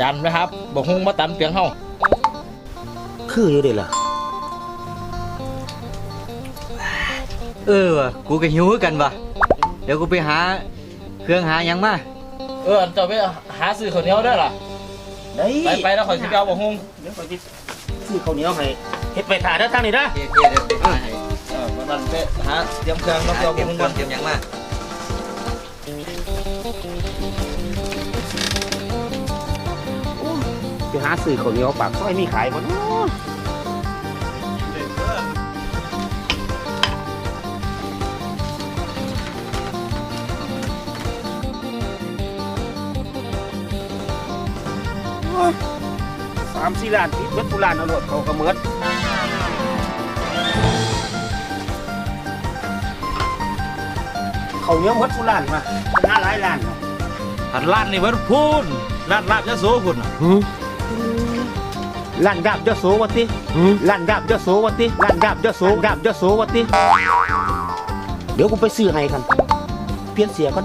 จันไหมครับบอกฮุงมาตำเปียงเฮาคืออยู่เด้ล่ะ เออว่ะกูก็หิวคือกันว่ะเดี๋ยวกูไปหา เครื่องหาหยังมา เออเจะไปหาซื้อข้าวเหนียวได้อล่ะได้ไปไปแล้วขอยสิไปเอาบอกฮุงเดี๋ยวไปซื้อข้าวเหนียวให้เฮ็ดไปถ่ายด้านทางนี้นะโอเคเดี๋ยวไปหาให้เออวันนั้นไปหาเตรียมเครื่องหามาเตรียมเตรียมฮุงเคก่รื่ออนงเตรียมหยังมา ไปหาซื้อข้าวเหนียวปากซอยมีขายบ่เนาะโอ้ยสามสี่ล้านติดเบิดทุล้านเอาโลดเขาก็เมิดเขาวเหนี้ยวเมิดทุล้านมาห้าหลายล้านเนาะหันร้านนี่เบิดพูนร้านลาบยะโสพุ่นน่ะ ลั่นดาบยโสวะติลั่นดาบยโสวะติลั่นดาบยโสดาบยโสวะติ เดี๋ยวกูไปซื้อให้กันเปลี่ยนเสียก่อน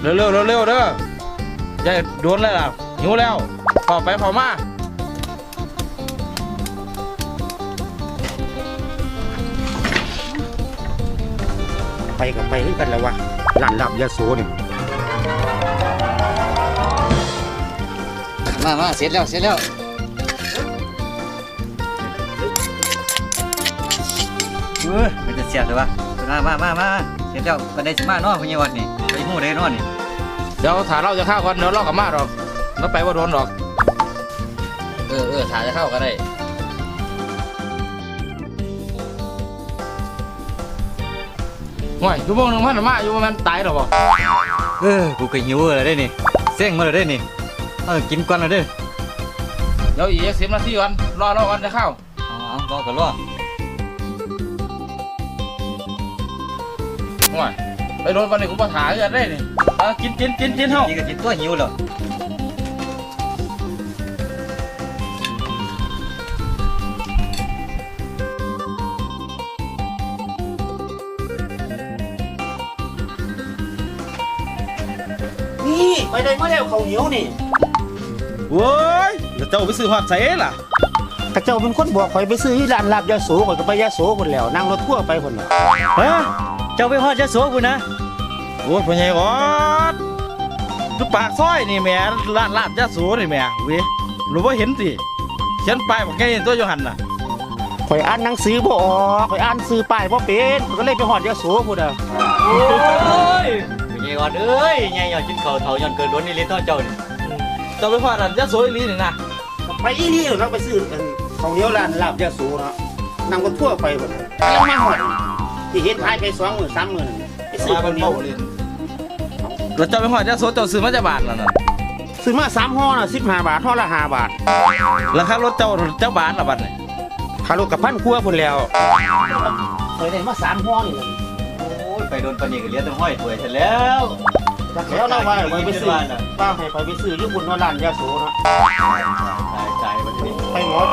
เร็วเร็วเร็วเร็วเด้ออย่าโดนเลยล่ะหิวแล้วพอไปพอมาไปกับไปคือกันแล้ววะลั่นดาบยโสเนี่ย มามาเสร็จแล้วเสร็จแล้วเฮ้ยมันจะเสียบเลยวะมามามามาเสร็จแล้วกันได้สิมาเนาะพญาวัดนี่ไปหู้ได้เนาะนี่เดี๋ยวถ่าเราจะเข้าก่อนเดี๋ยวเรากลับมาหรอกเราไปว่าโดนหรอก เออเออถ่าจะเข้าก็ได้ห่วยชั่วโมงหนึงมันมาอยู่ว่ามันตายหรอบ่เออกูก็หิวแล้วได้นี่เส้งมาแล้วได้นี่ เออกินก่อนแล้วเด้อเดี๋ยวอีกสิบนาทีก่อนรอเราก่อนจะเข้าเอาเอารอกันรอห่วยไปโดนวันนี้กูมาถ่ายกันได้นี่เอากินกินกินกินเฮานี่ก็กินตัวหิวแล้วนี่ไปได้มาแล้วข้าวเหนียวนี่ โว้ยแล้วเจ้าไปซื้อหอดใส่ล่ะข้าเจ้าเป็นคนบอกข่อยไปซื้อที่ร้านลาบยโสข่อยก็ไปยโสคนแล้วนั่งรถทั่วร์ไปคนน่ะเฮ้ยเจ้าไปฮอดจะโสกูนะโอ้ยพ่อใหญ่ออดคือปากซอยนี่แหม่ลาดลาดยะโสนี่แหม่เว้ยรู้ว่าเห็นสิเขียนป้ายบอกไงตัวอยู่หันน่ะข่อยอ่านหนังสือบ่ออกข่อยอ่านซื้อป้ายบ่เป็นข่อยก็เลยไปหอดยโสพุ่นน่ะโอ้ยไงก่อนเอ้ยไงอยากกินข้าวเถาย้อนเกินล้นนี่เลยท่อเจ้านี่เจ้าไปพอดอันยะโสอีหลีนี่นะไปอีนี่เราไปซื้อกันข้าวเหนียวร้านลาบยโสเนาะนั่งรถทั่วร์ไปพุ่นน่ะแล้วมาหอดที่เห็นหายไปสองหมื่นสามหมื่นไปซื้อข้าวเหนียวแล้วเจ้าไปหอดยะโสเจ้าซื้อมาจากบาทแล้วน่ะซื้อมาสามห่อน่ะสิบห้าบาทห่อละห้าบาทแล้วค่ารถเจ้าเจ้าบาทละบาทนี่คารถกับพันครัวพุ่นแล้วเคยได้มาสามห่อนี่เลยโอ้ยไปโดนปานนีก็เหลี้ยต้องห้อยถวยเสร็จแล้ว จากแล้วเราว่าไปไปซื้อป้าให้ไปไปซื้อญี่ปุ่นเนาะร้านยาสูเนาะ ตายตายวันนี้ ไปหมด